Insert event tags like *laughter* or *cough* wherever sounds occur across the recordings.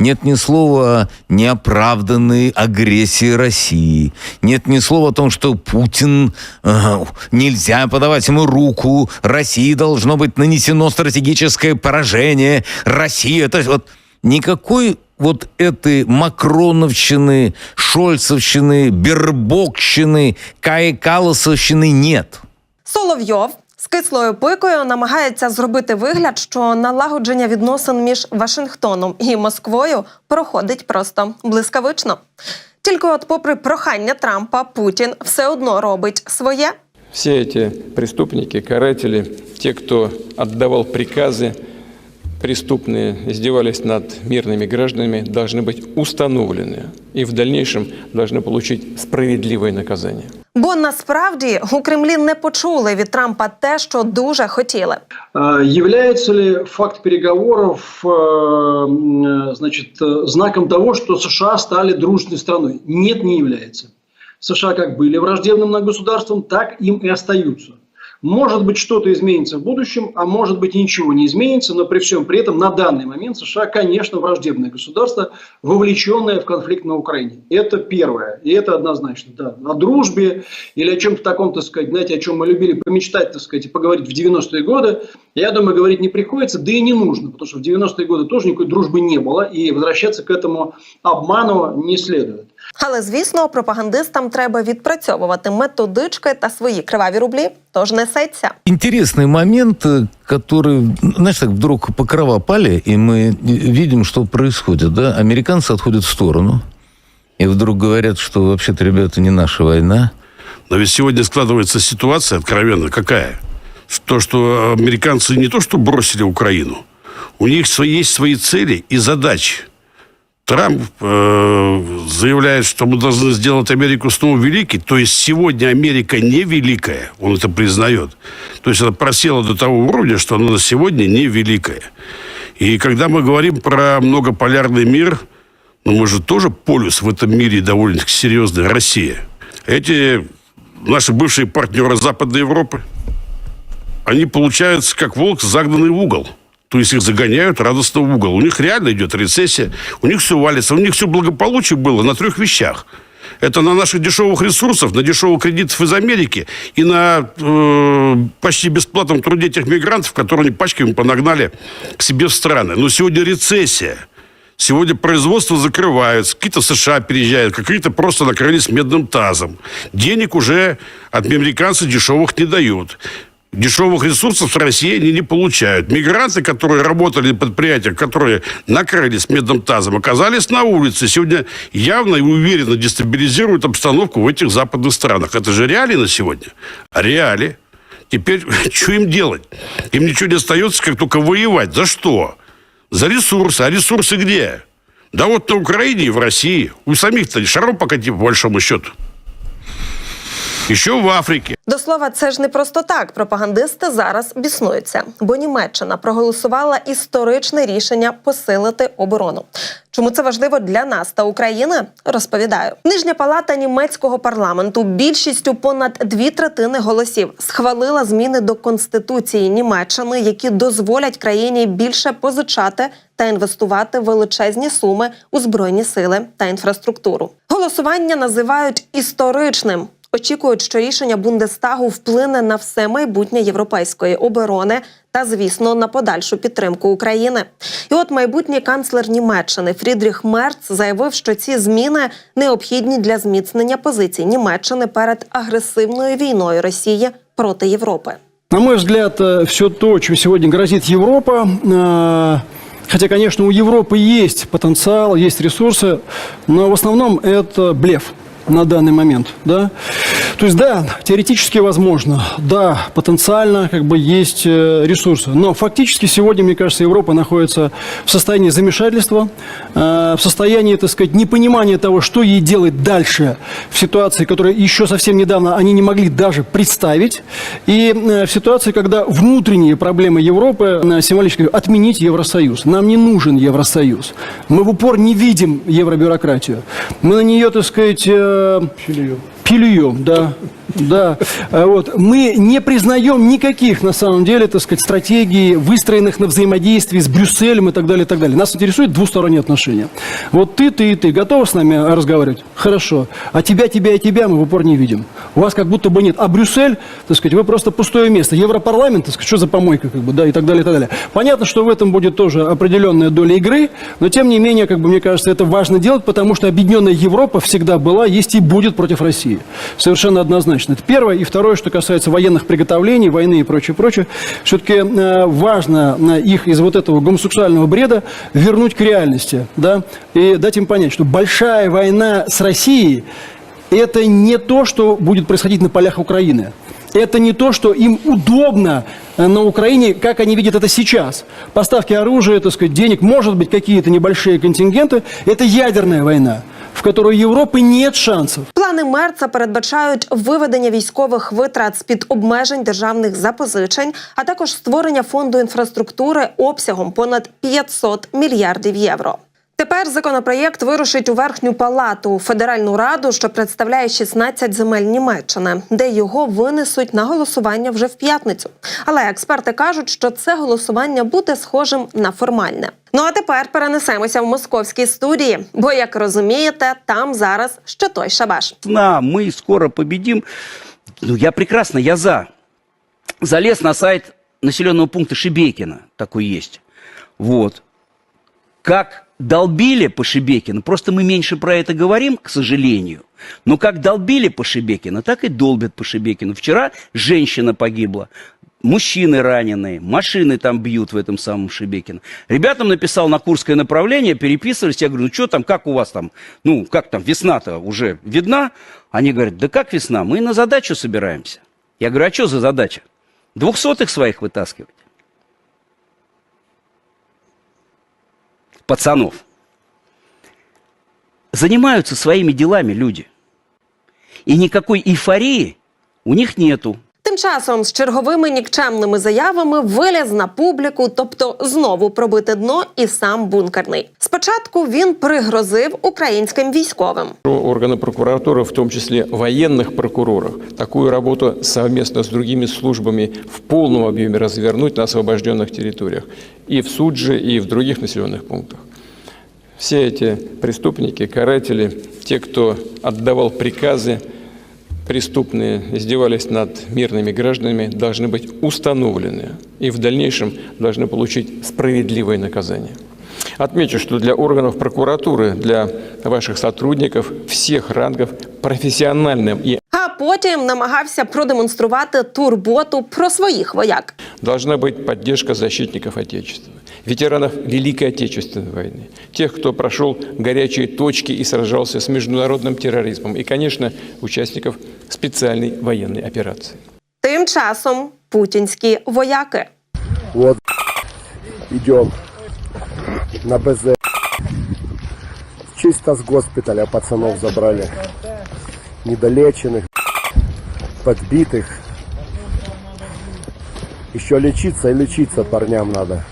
нет ни слова о неоправданной агрессии России, нет ни слова о том, что Путин, э, нельзя подавать ему руку, России должно быть нанесено стратегическое поражение, Россия, это вот никакой вот этой макроновщины, шольцевщины, бербокщины, каекалосовщины нет. Соловйов з кислою пикою намагається зробити вигляд, що налагодження відносин між Вашингтоном і Москвою проходить просто блискавично. Тільки от, попри прохання Трампа, Путін все одно робить своє. Все эти преступники, каратели, те, кто отдавал приказы, преступные, издевались над мирными гражданами, должны быть установлены и в дальнейшем должны получить справедливое наказание. Бо насправді у Кремлі не почули від Трампа те, що дуже хотіли. А, Является ли факт переговоров э, м, значит, э, знаком того, что США стали дружной страной? Нет, не является. США как были враждебным государством, так им и остаются. Может быть, что-то изменится в будущем, а может быть, ничего не изменится, но при всем при этом на данный момент США, конечно, враждебное государство, вовлеченное в конфликт на Украине. Это первое, и это однозначно. Да. О дружбе или о чем-то таком, так сказать, знаете, о чем мы любили помечтать, так сказать, и поговорить в 90-е годы, я думаю, говорить не приходится, да и не нужно, потому что в 90-е годы тоже никакой дружбы не было, и возвращаться к этому обману не следует. Але звісно, пропагандистам треба відпрацьовувати методички та свої криваві рублі, тож несеться. Интересный момент, э, который, знаешь, так вдруг покрова пали, и мы видим, что происходит. Да? Американцы отходят в сторону, и вдруг говорят, что вообще-то, ребята, не наша война. Но ведь сегодня складывается ситуация откровенно какая? То, что американцы не то что бросили Украину, у них свои- есть свои цели и задачи. Трамп э, заявляет, что мы должны сделать Америку снова великой. То есть сегодня Америка не великая, он это признает. То есть она просела до того уровня, что она на сегодня не великая. И когда мы говорим про многополярный мир, ну мы же тоже полюс в этом мире довольно-таки серьезный, Россия. Эти наши бывшие партнеры Западной Европы, они получаются как волк, загнанный в угол. То есть их загоняют радостно в угол. У них реально идет рецессия, у них все валится, у них все благополучие было на трех вещах. Это на наших дешевых ресурсах, на дешевых кредитов из Америки и на э, почти бесплатном труде тех мигрантов, которые они пачками понагнали к себе в страны. Но сегодня рецессия. Сегодня производство закрываются, какие-то США переезжают, какие-то просто накрылись медным тазом. Денег уже от американцев дешевых не дают. Дешевых ресурсов с России они не получают. Мигранты, которые работали на предприятиях, которые накрылись медным тазом, оказались на улице. Сегодня явно и уверенно дестабилизируют обстановку в этих западных странах. Это же реалии на сегодня? Реалии. Теперь *laughs* что им делать? Им ничего не остается, как только воевать. За что? За ресурсы. А ресурсы где? Да вот на Украине и в России. У самих-то шаром покати, по большому счету. Еще в Африке. До слова, це ж не просто так. Пропагандисти зараз біснуються, бо Німеччина проголосувала історичне рішення посилити оборону. Чому це важливо для нас та України? Розповідаю. Нижня палата німецького парламенту більшістю понад дві третини голосів схвалила зміни до конституції Німеччини, які дозволять країні більше позичати та інвестувати величезні суми у збройні сили та інфраструктуру. Голосування називають історичним. Очікують, що рішення Бундестагу вплине на все майбутнє європейської оборони та, звісно, на подальшу підтримку України. І от майбутній канцлер Німеччини Фрідріх Мерц заявив, що ці зміни необхідні для зміцнення позицій Німеччини перед агресивною війною Росії проти Європи. На мой взгляд, все то, чем сегодня грозит Европа, э, хотя, конечно, у Европы есть потенциал, есть ресурсы, но в основном это блеф На данный момент, да. То есть, да, теоретически возможно, да, потенциально как бы есть э, ресурсы, но фактически сегодня, мне кажется, Европа находится в состоянии замешательства, э, в состоянии, так сказать, непонимания того, что ей делать дальше в ситуации, которую еще совсем недавно они не могли даже представить, и э, в ситуации, когда внутренние проблемы Европы символически отменить Евросоюз. Нам не нужен Евросоюз. Мы в упор не видим евробюрократию. Мы на нее, так сказать, э, пилюем, да, Да, А вот мы не признаем никаких, на самом деле, так сказать, стратегий, выстроенных на взаимодействии с Брюсселем и так далее, и так далее. Нас интересуют двусторонние отношения. Вот ты, ты и ты готовы с нами разговаривать? Хорошо. А тебя, тебя и тебя мы в упор не видим. У вас как будто бы нет. А Брюссель, так сказать, вы просто пустое место. Европарламент, так сказать, что за помойка, как бы, да, и так далее, и так далее. Понятно, что в этом будет тоже определенная доля игры, но тем не менее, как бы, мне кажется, это важно делать, потому что объединенная Европа всегда была, есть и будет против России. Совершенно однозначно. Это первое. И второе, что касается военных приготовлений, войны и прочее, прочее. Все-таки э, важно их из вот этого гомосексуального бреда вернуть к реальности, да, и дать им понять, что большая война с Россией это не то, что будет происходить на полях Украины. Это не то, что им удобно э, на Украине, как они видят это сейчас. Поставки оружия, так сказать, денег, может быть, какие-то небольшие контингенты. Это ядерная война, в которой Європи нет шансов. Плани Мерца передбачають виведення військових витрат з під обмежень державних запозичень, а також створення фонду інфраструктури обсягом понад 500 мільярдів євро. Тепер законопроєкт вирушить у верхню палату федеральну раду, що представляє 16 земель Німеччини, де його винесуть на голосування вже в п'ятницю. Але експерти кажуть, що це голосування буде схожим на формальне. Ну а тепер перенесемося в московські студії, бо як розумієте, там зараз ще той шабаш. на, мы скоро победим. Ну, я прекрасно, я за. Залез на сайт населенного пункта Шебекина, такой есть. Вот. Как долбили по Шебекину, просто мы меньше про это говорим, к сожалению, но как долбили по Шебекину, так и долбят по Шебекину. Вчера женщина погибла, мужчины раненые, машины там бьют в этом самом Шебекино. Ребятам написал на Курское направление, переписывались, я говорю, ну что там, как у вас там, ну как там, весна-то уже видна? Они говорят, да как весна, мы на задачу собираемся. Я говорю, а что за задача? Двухсотых своих вытаскивать. Пацанов. Занимаются своими делами люди. И никакой эйфории у них нету. Тим часом з черговими нікчемними заявами виліз на публіку, тобто знову пробити дно і сам бункерний. Спочатку він пригрозив українським військовим. Органы прокуратуры, в том числе военных прокуроров, такую работу совместно с другими службами в полном объеме развернуть на освобожденных территориях. И в Судже, и в других населенных пунктах. Все эти преступники, каратели, те, кто отдавал приказы, преступные, издевались над мирными гражданами, должны быть установлены и в дальнейшем должны получить справедливое наказание. Отмечу, что для органов прокуратуры, для ваших сотрудников всех рангов профессиональным и А потім намагався продемонструвати турботу про своїх вояк. должна быть поддержка защитников Отечества, ветеранов Великой Отечественной войны, тех, кто прошел горячие точки и сражался с международным терроризмом, и, конечно, участников специальной военной операции. Тим часом путінські вояки. Вот идем На БЗ. Чисто с госпиталя пацанов забрали. Недолеченных, подбитых. Еще лечиться и лечиться парням надо.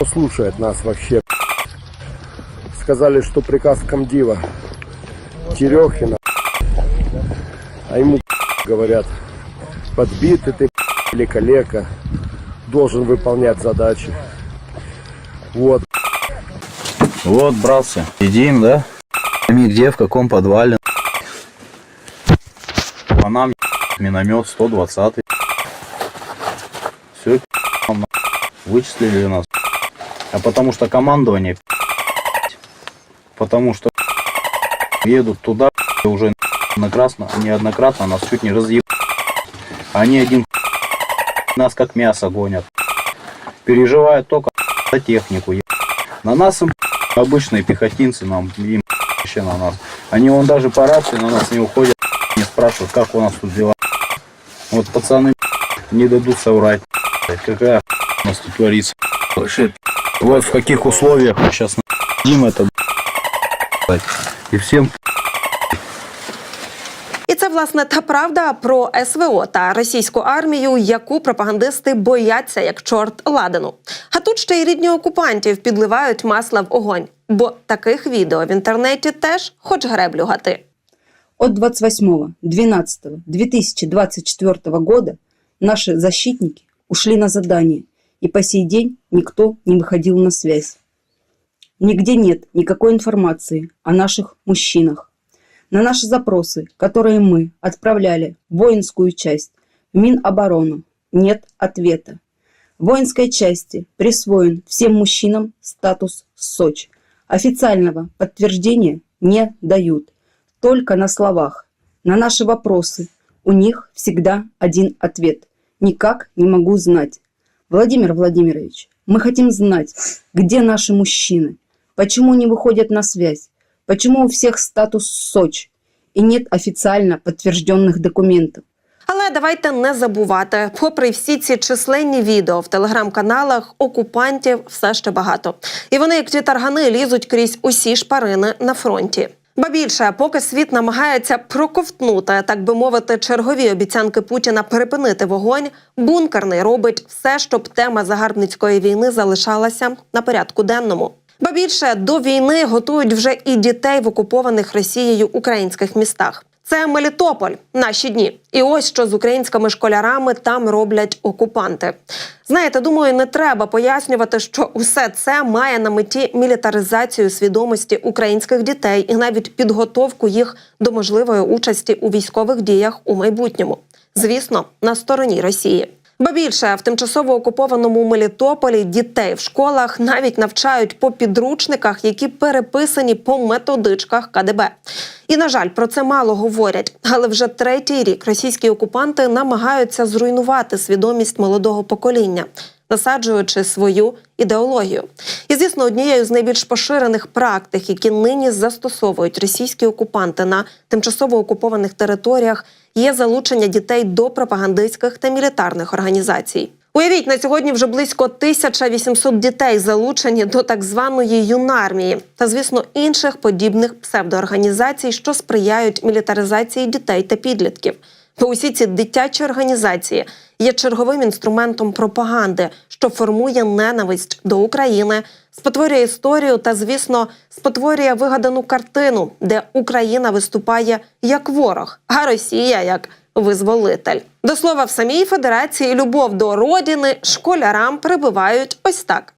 А слушает нас вообще? Сказали, что приказ комдива Терехина. А ему говорят, подбитый ты или калека должен выполнять задачи. Вот. Вот, братцы, сидим, да? Пойми, где, в каком подвале. По нам миномет 120 Все, вычислили нас. А потому что командование потому что едут туда уже неоднократно, неоднократно нас чуть не разъеб. Они один нас как мясо гонят. Переживают только технику. На нас им обычные пехотинцы, нам им вообще на нас. Они вон даже по рации на нас не уходят, не спрашивают, как у нас тут дела. Вот пацаны не дадут соврать. Какая у нас тут творится. Вообще, Вот в каких условиях сейчас им это. И всем І це власне та правда про СВО та російську армію, яку пропагандисти бояться як чорт ладану. А тут ще й рідні окупантів підливають масла в огонь, бо таких відео в інтернеті теж хоч греблю гати. От 28.12.2024 года наши защитники ушли на задание, и по сей день никто не выходил на связь. Нигде нет никакой информации о наших мужчинах. На наши запросы, которые мы отправляли в воинскую часть, в Миноборону, нет ответа. Воинской части присвоен всем мужчинам статус СОЧ. Официального подтверждения не дают. Только на словах. На наши вопросы у них всегда один ответ. Никак не могу знать. Владимир Владимирович, мы хотим знать, где наши мужчины, почему не выходят на связь, почему у всех статус СОЧ и нет официально подтвержденных документов. Але давайте не забувати, попри всі ці численні відео в телеграм-каналах, окупантів все ще багато. І вони, як ті таргани, лізуть крізь усі шпарини на фронті. Ба більше, поки світ намагається проковтнути, так би мовити, чергові обіцянки Путіна перепинити вогонь, бункерний робить все, щоб тема загарбницької війни залишалася на порядку денному. Ба більше до війни готують вже і дітей в окупованих Росією українських містах. Це Мелітополь, наші дні. І ось що з українськими школярами там роблять окупанти. Знаєте, думаю, не треба пояснювати, що усе це має на меті мілітаризацію свідомості українських дітей і навіть підготовку їх до можливої участі у військових діях у майбутньому. Звісно, на стороні Росії. Ба більше в тимчасово окупованому Мелітополі дітей в школах навіть навчають по підручниках, які переписані по методичках КДБ. І на жаль, про це мало говорять. Але вже третій рік російські окупанти намагаються зруйнувати свідомість молодого покоління, насаджуючи свою ідеологію. І звісно, однією з найбільш поширених практик, які нині застосовують російські окупанти на тимчасово окупованих територіях, є залучення дітей до пропагандистських та мілітарних організацій. Уявіть, на сьогодні вже близько 1800 дітей залучені до так званої юнармії та, звісно, інших подібних псевдоорганізацій, що сприяють мілітаризації дітей та підлітків. Бо усі ці дитячі організації є черговим інструментом пропаганди, що формує ненависть до України, спотворює історію та, звісно, спотворює вигадану картину, де Україна виступає як ворог, а Росія як визволитель. До слова, в самій федерації любов до родини школярам прибивають ось так.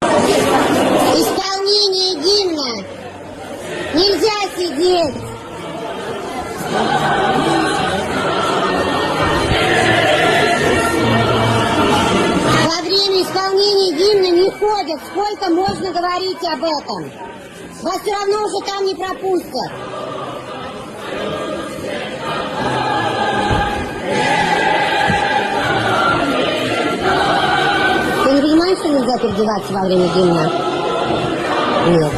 Ходят. Сколько можно говорить об этом? Вас все равно уже там не пропустят. Ты не понимаешь, что нельзя переодеваться во время гимна? Нет.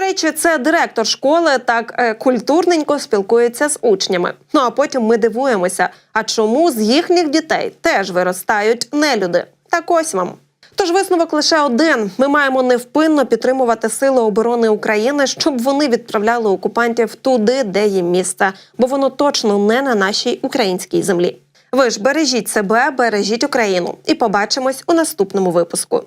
Речі, це директор школи так е, культурненько спілкується з учнями. Ну а потім ми дивуємося, а чому з їхніх дітей теж виростають нелюди? Так ось вам. Тож висновок лише один: ми маємо невпинно підтримувати сили оборони України, щоб вони відправляли окупантів туди, де їм місце, бо воно точно не на нашій українській землі. Ви ж бережіть себе, бережіть Україну, і побачимось у наступному випуску.